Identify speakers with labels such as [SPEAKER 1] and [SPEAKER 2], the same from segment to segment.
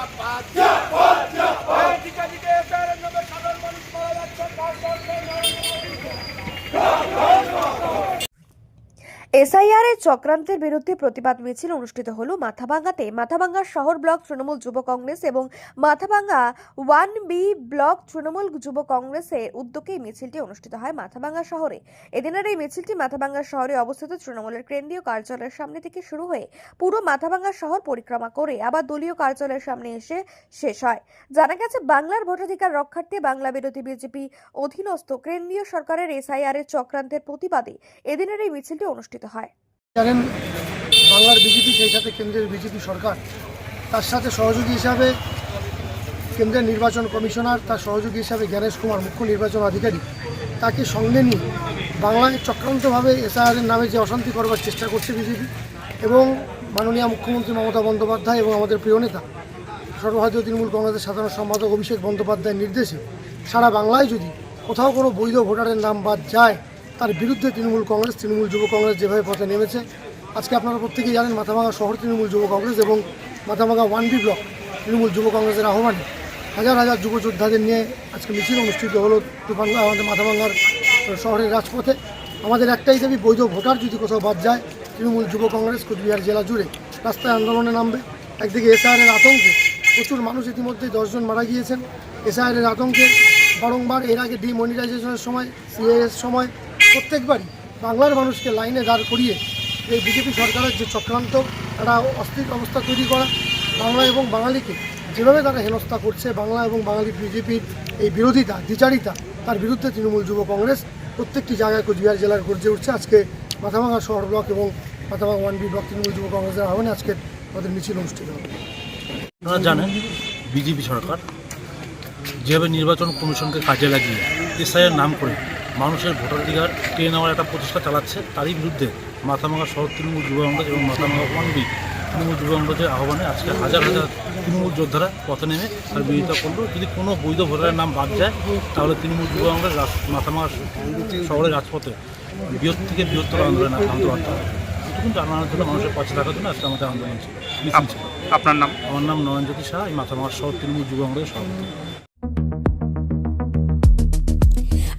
[SPEAKER 1] Sapato. SIR
[SPEAKER 2] এর চক্রান্তের বিরুদ্ধে প্রতিবাদ মিছিল অনুষ্ঠিত হলো মাথাভাঙ্গাতে। মাথাভাঙ্গা শহর ব্লক তৃণমূল যুব কংগ্রেস এবং Mathabhanga one B block Trinamool Yuva কংগ্রেসের উদ্যোগে মিছিলটি অনুষ্ঠিত হয় মাথাভাঙ্গা শহরে। এদিনের এই মিছিলটি মাথাভাঙ্গা শহরে অবস্থিত তৃণমূলের কেন্দ্রীয় কার্যালয়ের সামনে থেকে শুরু হয়ে পুরো মাথাভাঙ্গা শহর পরিক্রমা করে আবার দলীয় কার্যালয়ের সামনে এসে শেষ হয়। জানা গেছে, বাংলার ভোটাধিকার রক্ষার্থে বাংলা বিরোধী বিজেপি অধীনস্থ কেন্দ্রীয় সরকারের এসআইআর এর চক্রান্তের প্রতিবাদে এদিনের এই মিছিলটি অনুষ্ঠিত হয়।
[SPEAKER 3] জানেন, বাংলার বিজেপি, সেই সাথে কেন্দ্রের বিজেপি সরকার, তার সাথে সহযোগী হিসাবে কেন্দ্রের নির্বাচন কমিশনার, তার সহযোগী হিসাবে জ্ঞানেশ কুমার মুখ্য নির্বাচন আধিকারিক, তাকে সঙ্গে নিয়ে বাংলায় চক্রান্তভাবে এসআইআরের নামে যে অশান্তি করবার চেষ্টা করছে বিজেপি এবং মাননীয় মুখ্যমন্ত্রী মমতা বন্দ্যোপাধ্যায় এবং আমাদের প্রিয় নেতা, সর্বভারতীয় তৃণমূল কংগ্রেসের সাধারণ সম্পাদক অভিষেক বন্দ্যোপাধ্যায়ের নির্দেশে সারা বাংলায় যদি কোথাও কোনো বৈধ ভোটারের নাম বাদ যায় তার বিরুদ্ধে তৃণমূল কংগ্রেস, তৃণমূল যুব কংগ্রেস যেভাবে পথে নেমেছে। আজকে আপনারা প্রত্যেকেই জানেন মাথাভাঙা শহর তৃণমূল যুব কংগ্রেস এবং Mathabhanga one B block Trinamool Yuva কংগ্রেসের আহ্বানে হাজার হাজার যুব যোদ্ধাদের নিয়ে আজকে মিছিল অনুষ্ঠিত হলো তুফান আমাদের মাথাভাঙার শহরের রাজপথে। আমাদের একটাই দাবি, বৈধ ভোটার যদি কোথাও বাদ যায়, তৃণমূল যুব কংগ্রেস কোচবিহার জেলা জুড়ে রাস্তায় আন্দোলনে নামবে। একদিকে এসআইআরের আতঙ্কে প্রচুর মানুষ ইতিমধ্যে দশজন মারা গিয়েছেন। এসআইআরের আতঙ্কে বারংবার এর আগে ডিমনিটাইজেশনের সময় সিএএস সময় প্রত্যেকবারই বাংলার মানুষকে লাইনে দাঁড় করিয়ে এই বিজেপি সরকারের যে চক্রান্ত, একটা অস্থির অবস্থা তৈরি করা, বাংলা এবং বাঙালিকে যেভাবে তারা হেনস্থা করছে, বাংলা এবং বাঙালি বিজেপির এই বিরোধিতা, দ্বিচারিতা, তার বিরুদ্ধে তৃণমূল যুব কংগ্রেস প্রত্যেকটি জায়গায় কোচবিহার জেলার গর্জে উঠছে। আজকে মাথাভাঙা শহর ব্লক এবং Mathabhanga one B block Trinamool Yuva কংগ্রেসের আহ্বানে আজকে আমাদের মিছিল অনুষ্ঠিত হবে।
[SPEAKER 4] আপনারা জানেন, বিজেপি সরকার যেভাবে নির্বাচন কমিশনকে কাজে লাগিয়ে এসআইয়ের নাম করে মানুষের ভোটাধিকার কেড়ে নেওয়ার একটা প্রচেষ্টা চালাচ্ছে তারই বিরুদ্ধে মাথামাঙ্গা শহর তৃণমূল যুব কংগ্রেস এবং মাথামাঙ্গা ওয়ানবি তৃণমূল যুব কংগ্রেসের আহ্বানে আজকে হাজার হাজার তৃণমূল যোদ্ধারা পথে নেমে তার বিরোধিতা করল। যদি কোনো বৈধ ভোটারের নাম বাদ যায় তাহলে তৃণমূল যুব কংগ্রেস মাথামাঙ্গা শহরের রাজপথে বৃহৎ থেকে বৃহত্তর আন্দোলন আন্দোলন এটুকুন জানানোর জন্য মানুষের পাশে থাকার জন্য আজকে আমাদের আন্দোলন ছিল ছিল
[SPEAKER 5] আপনার নাম?
[SPEAKER 4] আমার নাম নয়নজ্যোতি শাহ এই মাথামার শহর তৃণমূল যুব কংগ্রেসের সভাপতি।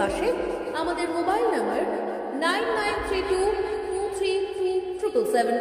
[SPEAKER 6] পাশে আমাদের mobile number nine nine three two two three three triple seven.